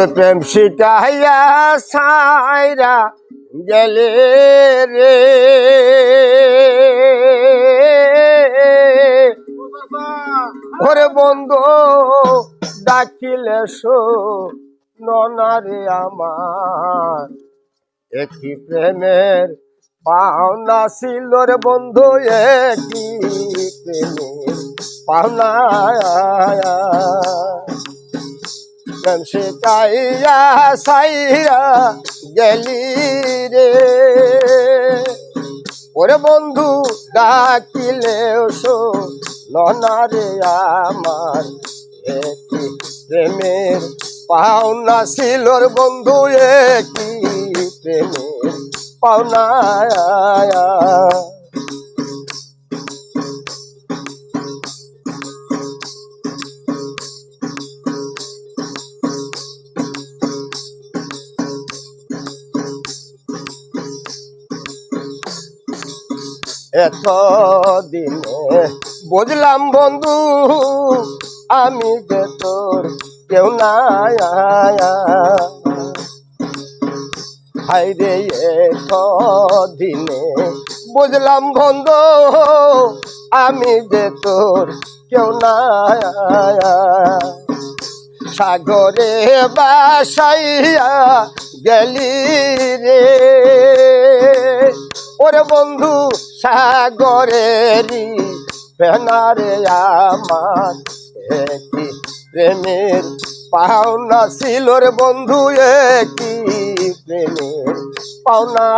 ওর প্রেম শিকাইয়া সাইরা গেলে রে। ওরে বন্ধু, ডাকিলে শো ননারে আমার। একই প্রেমের পাওনা ছিল রে বন্ধু, একই প্রেমের পাওনা। প্রেম শিকাইয়া সাইরা গেলি রে। ওরে বন্ধু ডাকিলে শো ননারে আমার। একই প্রেমের পাওনা ছিল রে বন্ধু একই প্রেমের পাওনা। এত দিনে বুঝলাম বন্ধু, আমি যে তোর কেউ নাই। হাইরে এত দিনে বুঝলাম বন্ধু, আমি যে তোর কেউ নাই। সাগরে বাসাইয়া গেলি রে। ওরে বন্ধু সাগরেরই ফেনারে আমার একটি প্রেমের পাওনা ছিল রে বন্ধু একটি প্রেমের পাওনা।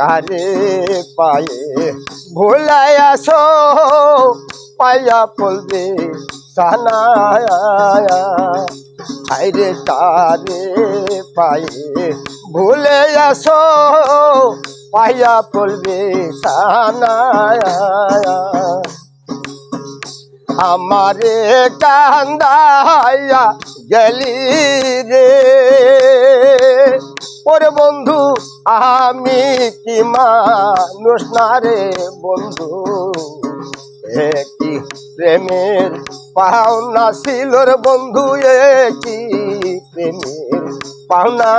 কারে পায়ে ভোলাই আসো, পাইয়া পলবে সানায়া। হাইরে কারে পায়ে ভুলে আসো, পাইয়া পলবে সানায়া। আমারে কান্দাইয়া গেলি রে। ওরে বন্ধু, আমি কি মানুষ? না রে বন্ধু, একই প্রেমের পাওনা ছিল রে বন্ধু, একই প্রেমের পাওনা।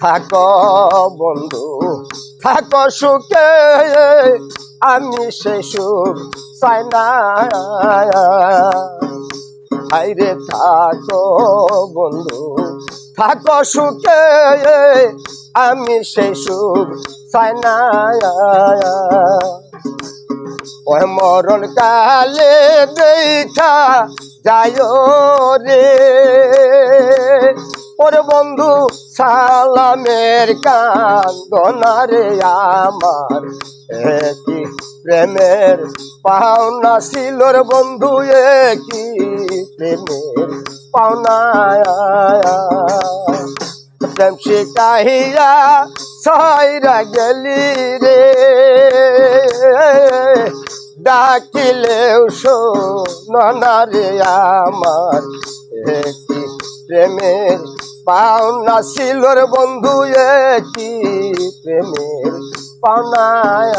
থাক বন্ধু, থাক সুখে আমি সে সুখ চাই না। হাইরে থাক বন্ধু, থাক সুখে, আমি সে সুখ চাই না। ওই মরণ কালে দেখা যায় রে। ওরে বন্ধু সালামের কান্দনারে আমার। একই প্রেমের পাওনা ছিল রে বন্ধু, একই প্রেমের পাওনা। প্রেম শিকাহিয়া সাইরা গেলি রে। ডাকিলেও শোনারে আমার। একই প্রেমের পাওনা শিলোর বন্ধু কি প্রেমের পানায়